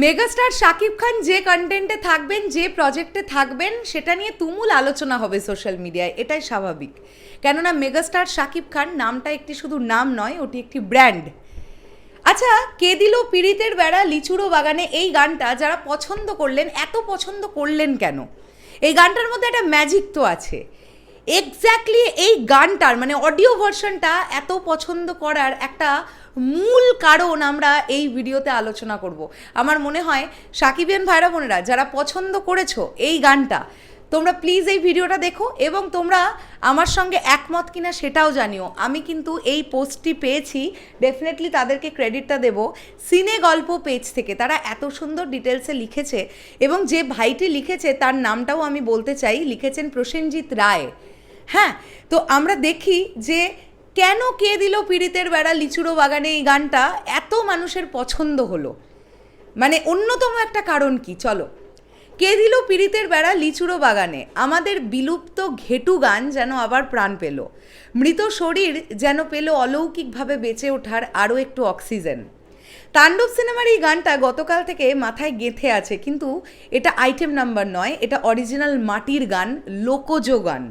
Megastar Shakib Khan যে কন্টেন্টে থাকবেন, যে প্রজেক্টে থাকবেন, সেটা নিয়ে তুমুল আলোচনা হবে সোশ্যাল মিডিয়ায় এটাই স্বাভাবিক। কেননা মেগাস্টার শাকিব খান নামটা একটি শুধু নাম নয়, ওটি একটি ব্র্যান্ড আচ্ছা কে দিল পীড়িতের বেড়া লিচুড়ো বাগানে এই গানটা? যারা পছন্দ করলেন, এত পছন্দ করলেন কেন? এই গানটার মধ্যে একটা ম্যাজিক তো আছে। এক্স্যাক্টলি এই গানটার মানে অডিও ভার্সনটা এত পছন্দ করার একটা মূল কারণ আমরা এই ভিডিওতে আলোচনা করব। আমার মনে হয় সাকিবিয়ান ভাইরা বোনেরা, যারা পছন্দ করেছ এই গানটা, তোমরা প্লিজ এই ভিডিওটা দেখো এবং তোমরা আমার সঙ্গে একমত কিনা সেটাও জানিও। আমি কিন্তু এই পোস্টটি পেয়েছি ডেফিনেটলি তাদেরকে ক্রেডিটটা দেব সিনে গল্প পেজ থেকে। তারা এত সুন্দর ডিটেলসে লিখেছে এবং যে ভাইটি লিখেছে তার নামটাও আমি বলতে চাই, লিখেছেন প্রসেনজিৎ রায়। হ্যাঁ তো আমরা দেখি যে কেন কে দিল পীড়িতের বেড়া লিচুড়ো বাগানে এই গানটা? এত মানুষের পছন্দ হলো। মানে অন্যতম একটা কারণ কি? চলো। কে দিল পীড়িতের বেড়া লিচুড়ো বাগানে? আমাদের বিলুপ্ত ঘেটু গান যেন আবার প্রাণ পেল। মৃত শরীর যেন পেল অলৌকিকভাবে বেঁচে ওঠার আরও একটু অক্সিজেন। তাণ্ডব সিনেমার এই গানটা গতকাল থেকে মাথায় গেঁথে আছে, কিন্তু এটা আইটেম নাম্বার নয়, এটা অরিজিনাল মাটির গান, লোকজ গান।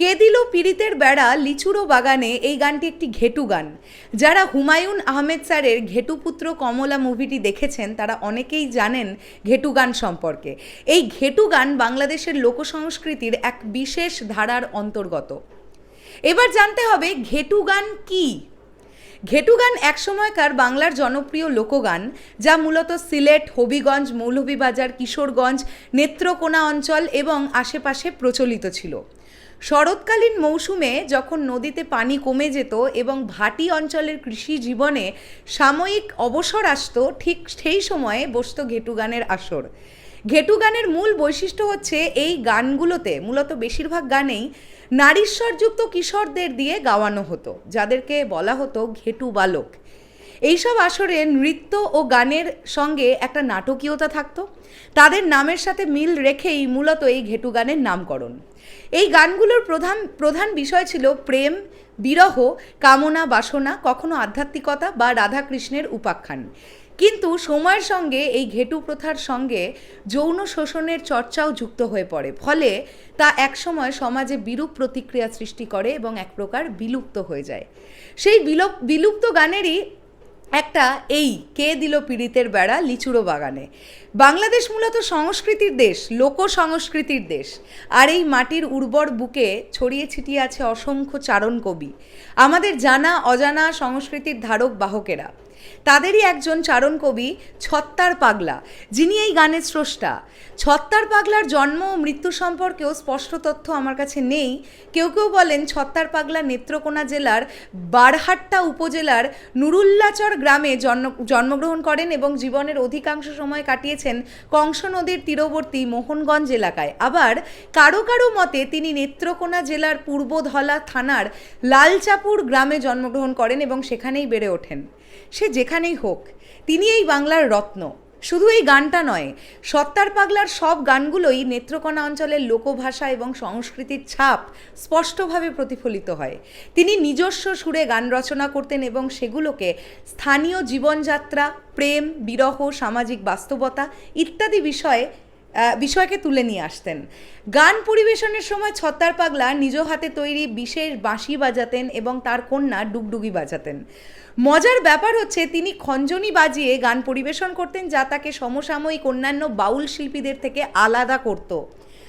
কে দিল পীড়িতের বেড়া লিচুড়ো বাগানে এই গানটি একটি ঘেটু গান। যারা হুমায়ুন আহমেদ স্যারের ঘেটুপুত্র কমলা মুভিটি দেখেছেন, তারা অনেকেই জানেন ঘেটু গান সম্পর্কে। এই ঘেটু গান বাংলাদেশের লোকসংস্কৃতির এক বিশেষ ধারার অন্তর্গত। এবার জানতে হবে ঘেটু গান কী? ঘেটু গান একসময়কার বাংলার জনপ্রিয় লোকগান, যা মূলত সিলেট, হবিগঞ্জ, মৌলভীবাজার, কিশোরগঞ্জ, নেত্রকোনা অঞ্চল এবং আশেপাশে প্রচলিত ছিল। শরৎকালীন মৌসুমে যখন নদীতে পানি কমে যেত এবং ভাটি অঞ্চলের কৃষি জীবনে সাময়িক অবসর আসতো, ঠিক সেই সময়ে বসত ঘেটু গানের আসর। ঘেটু গানের মূল বৈশিষ্ট্য হচ্ছে এই গানগুলোতে, মূলত বেশিরভাগ গানেই নারীশ্বরযুক্ত কিশোরদের দিয়ে গাওয়ানো হতো, যাদেরকে বলা হতো ঘেটু বালক। এইসব আসরে নৃত্য ও গানের সঙ্গে একটা নাটকীয়তা থাকতো। তাদের নামের সাথে মিল রেখেই মূলত এই ঘেটু গানের নামকরণ। এই গানগুলোর প্রধান প্রধান বিষয় ছিল প্রেম, বিরহ, কামনা, বাসনা, কখনো আধ্যাত্মিকতা বা রাধাকৃষ্ণের উপাখ্যান। কিন্তু সময়ের সঙ্গে এই ঘেটু প্রথার সঙ্গে যৌন শোষণের চর্চাও যুক্ত হয়ে পড়ে। ফলে তা একসময় সমাজে বিরূপ প্রতিক্রিয়া সৃষ্টি করে এবং এক প্রকার বিলুপ্ত হয়ে যায়। সেই বিলুপ, বিলুপ্ত গানেরই একটা এই কে দিল পীড়িতের বেড়া লিচুড়ো বাগানে। বাংলাদেশ মূলত সংস্কৃতির দেশ লোক সংস্কৃতির দেশ। আর এই মাটির উর্বর বুকে ছড়িয়ে ছিটিয়ে আছে অসংখ্য চারণ কবি। আমাদের জানা, অজানা সংস্কৃতির ধারক বাহকেরা। তাদেরই একজন চারণ কবি ছত্তার পাগলা, যিনি এই গানের স্রষ্টা। ছত্তার পাগলার জন্ম ও মৃত্যু সম্পর্কেও স্পষ্ট তথ্য আমার কাছে নেই। কেউ কেউ বলেন ছত্তার পাগলা নেত্রকোনা জেলার বারহাট্টা উপজেলার নুরুল্লাচর গ্রামে জন্ম, জন্মগ্রহণ করেন এবং জীবনের অধিকাংশ সময় কাটিয়েছেন কংস নদীর তীরবর্তী মোহনগঞ্জ এলাকায়। আবার কারও কারও মতে তিনি নেত্রকোনা জেলার পূর্বধলা থানার লালচাপুর গ্রামে জন্মগ্রহণ করেন এবং সেখানেই বেড়ে ওঠেন। সে যেখানেই হোক, তিনি এই বাংলার রত্ন। শুধু এই গানটা নয়, সত্তার পাগলার সব গানগুলোই নেত্রকোনা অঞ্চলের লোকভাষা এবং সংস্কৃতির ছাপ স্পষ্টভাবে প্রতিফলিত হয়। তিনি নিজস্ব সুরে গান রচনা করতেন এবং সেগুলোকে স্থানীয় জীবনযাত্রা, প্রেম, বিরহ, সামাজিক বাস্তবতা ইত্যাদি বিষয়ে বিষয়কে তুলে নিয়ে আসতেন। গান পরিবেশনের সময় ছত্তার পাগলা নিজ হাতে তৈরি বিশেষ বাঁশি বাজাতেন এবং তার কন্যা ডুগডুগি বাজাতেন। মজার ব্যাপার হচ্ছে, তিনি খঞ্জনি বাজিয়ে গান পরিবেশন করতেন যা তাকে সমসাময়িক অন্যান্য বাউল শিল্পীদের থেকে আলাদা করত।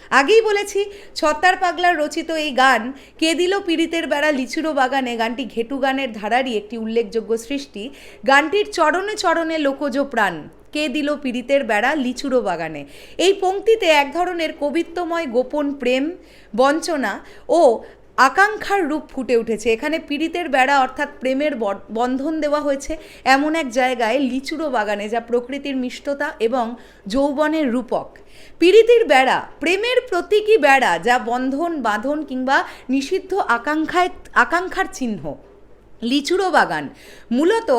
আগেই বলেছি, ছত্তার পাগলার রচিত এই গান, কে দিল পীড়িতের বেড়া লিচুরো বাগানে, গানটি ঘেটু গানের ধারারই একটি উল্লেখযোগ্য সৃষ্টি। গানটির চরণে চরণে লোকজ প্রাণ। কে দিল পীড়িতের বেড়া লিচুরো বাগানে? এই পংক্তিতে এক ধরনের কবিত্বময় গোপন প্রেম, বঞ্চনা ও আকাঙ্ক্ষার রূপ ফুটে উঠেছে। এখানে পীড়িতের বেড়া অর্থাৎ প্রেমের বন্ধন দেওয়া হয়েছে এমন এক জায়গায় লিচুড়ো বাগানে যা প্রকৃতির মিষ্টতা এবং যৌবনের রূপক। পীড়িতির বেড়া প্রেমের প্রতীকী বেড়া যা বন্ধন, বাঁধন কিংবা নিষিদ্ধ আকাঙ্ক্ষায়, আকাঙ্ক্ষার চিহ্ন। লিচুরও বাগান। মূলত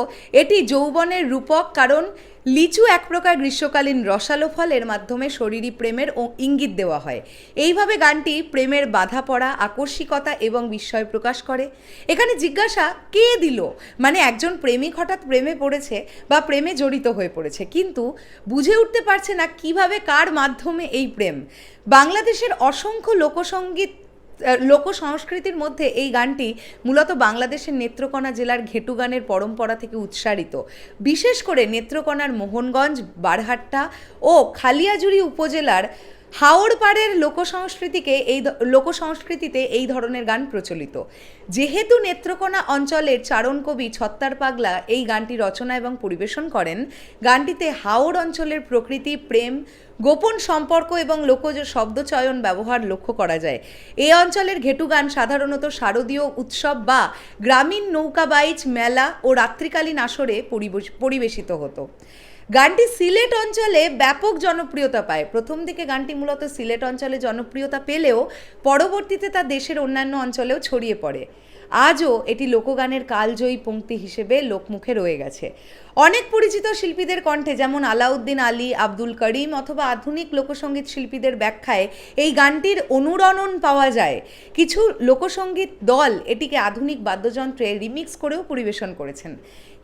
এটি যৌবনের রূপক কারণ লিচু এক প্রকার গ্রীষ্মকালীন রসালো ফলের মাধ্যমে শরীরী প্রেমের ও ইঙ্গিত দেওয়া হয়। এইভাবে গানটি প্রেমের বাধা পড়া, আকস্মিকতা এবং বিস্ময় প্রকাশ করে। এখানে জিজ্ঞাসা, কে দিল? মানে একজন প্রেমিক হঠাৎ প্রেমে পড়েছে বা প্রেমে জড়িত হয়ে পড়েছে। কিন্তু বুঝে উঠতে পারছে না কীভাবে কার মাধ্যমে এই প্রেম। বাংলাদেশের অসংখ্য লোকসঙ্গীত লোক সংস্কৃতির মধ্যে এই গানটি মূলত বাংলাদেশের নেত্রকোনা জেলার ঘেটু গানের পরম্পরা থেকে উৎসারিত। বিশেষ করে নেত্রকোনার মোহনগঞ্জ, বারহাট্টা ও খালিয়াজুড়ি উপজেলার হাওড়পাড়ের লোকসংস্কৃতিকে এই লোকসংস্কৃতিতে এই ধরনের গান প্রচলিত। যেহেতু নেত্রকোনা অঞ্চলের চারণ কবি ছত্তার পাগলা এই গানটি রচনা এবং পরিবেশন করেন, গানটিতে হাওড় অঞ্চলের প্রকৃতি, প্রেম, গোপন সম্পর্ক এবং লোকজ, শব্দচয়ন ব্যবহার লক্ষ্য করা যায়। এই অঞ্চলের ঘেটু গান সাধারণত শারদীয় উৎসব বা গ্রামীণ নৌকাবাইচ মেলা ও রাত্রিকালীন আসরে পরিবেশ- পরিবেশিত হতো। গানটি সিলেট অঞ্চলে ব্যাপক জনপ্রিয়তা পায়। প্রথম দিকে গানটি মূলত সিলেট অঞ্চলে জনপ্রিয়তা পেলেও পরবর্তীতে তা দেশের অন্যান্য অঞ্চলেও ছড়িয়ে পড়ে। আজও এটি লোকগানের কালজয়ী পংক্তি হিসেবে লোকমুখে রয়ে গেছে। অনেক পরিচিত শিল্পীদের কণ্ঠে যেমন আলাউদ্দিন আলী, আব্দুল করিম অথবা আধুনিক লোকসঙ্গীত শিল্পীদের ব্যাখ্যায় এই গানটির অনুরণন পাওয়া যায়। কিছু লোকসঙ্গীত দল এটিকে আধুনিক বাদ্যযন্ত্রে রিমিক্স করেও পরিবেশন করেছেন।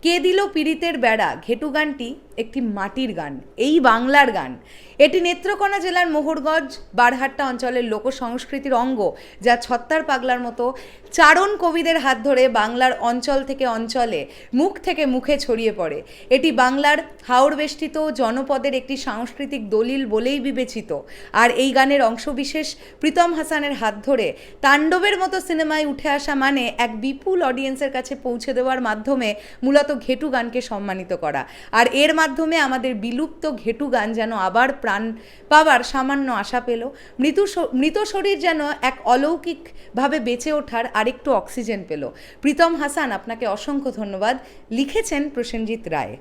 কে দিল পীড়িতের বেড়া? ঘেটু গানটি একটি মাটির গান এই বাংলার গান। এটি নেত্রকোনা জেলার মোহরগঞ্জ বারহাট্টা অঞ্চলের লোক সংস্কৃতির অঙ্গ, যা ছত্তার পাগলার মতো চারণ কবিদের হাত ধরে বাংলার অঞ্চল থেকে অঞ্চলে, মুখ থেকে মুখে ছড়িয়ে পড়ে। এটি বাংলার হাওড় বেষ্টিত জনপদের একটি সাংস্কৃতিক দলিল বলেই বিবেচিত। আর এই গানের অংশবিশেষ প্রীতম হাসানের হাত ধরে তাণ্ডবের মতো সিনেমায় উঠে আসা মানে এক বিপুল অডিয়েন্সের কাছে পৌঁছে দেওয়ার মাধ্যমে মূলত ঘেটু গানকে সম্মানিত করা। আর এর মাধ্যমে আমাদের বিলুপ্ত ঘেটু গান যেন আবার প্রাণ পাওয়ার সামান্য আশা পেল। মৃত মৃত শরীর যেন এক অলৌকিকভাবে বেঁচে ওঠার আরেকটু অক্সিজেন পেল। প্রীতম হাসান, আপনাকে অসংখ্য ধন্যবাদ। লিখেছেন প্রসেনজিৎ রায়।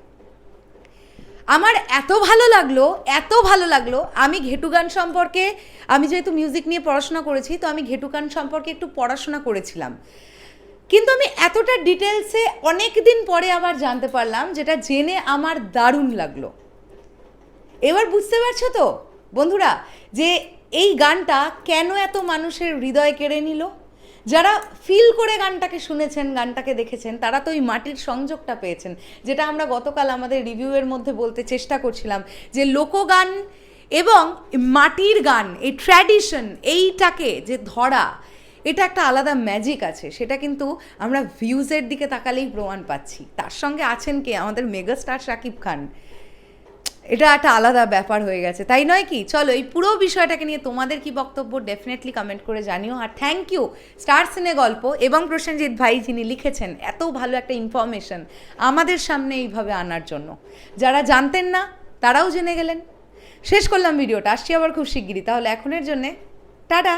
আমার এত ভালো লাগল, এত ভালো লাগল। আমি ঘেটু গান সম্পর্কে, আমি যেহেতু মিউজিক নিয়ে পড়াশোনা করেছি, তো আমি ঘেটু গান সম্পর্কে একটু পড়াশোনা করেছিলাম। কিন্তু আমি এতটা ডিটেলসে অনেক দিন পরে আবার জানতে পারলাম, যেটা জেনে আমার দারুণ লাগল। এবার বুঝতে পারছ তো, বন্ধুরা, যে এই গানটা কেন এত মানুষের হৃদয় কেড়ে নিল? যারা ফিল করে গানটাকে শুনেছেন, গানটাকে দেখেছেন, তারা তো ওই মাটির সংযোগটা পেয়েছেন, যেটা আমরা গতকাল আমাদের রিভিউয়ের মধ্যে বলতে চেষ্টা করছিলাম যে লোকগান এবং মাটির গান, এই ট্র্যাডিশন এইটাকে যে ধরা, এটা একটা আলাদা ম্যাজিক আছে। সেটা কিন্তু আমরা ভিউজের দিকে তাকালেই প্রমাণ পাচ্ছি। তার সঙ্গে আছেন কে? আমাদের মেগাস্টার শাকিব খান। এটা একটা আলাদা ব্যাপার হয়ে গেছে। তাই নয় কি? চলো, এই পুরো বিষয়টাকে নিয়ে তোমাদের কি বক্তব্য ডেফিনেটলি কমেন্ট করে জানিও। আর থ্যাংক ইউ স্টার সিনে গল্প এবং প্রসেনজিৎ ভাই যিনি লিখেছেন, এত ভালো একটা ইনফরমেশন আমাদের সামনে এইভাবে আনার জন্য। যারা জানতেন না, তারাও জেনে গেলেন। শেষ করলাম ভিডিওটা, আসছি আবার খুব শিগগিরই। তাহলে এখনের জন্যে, টাটা!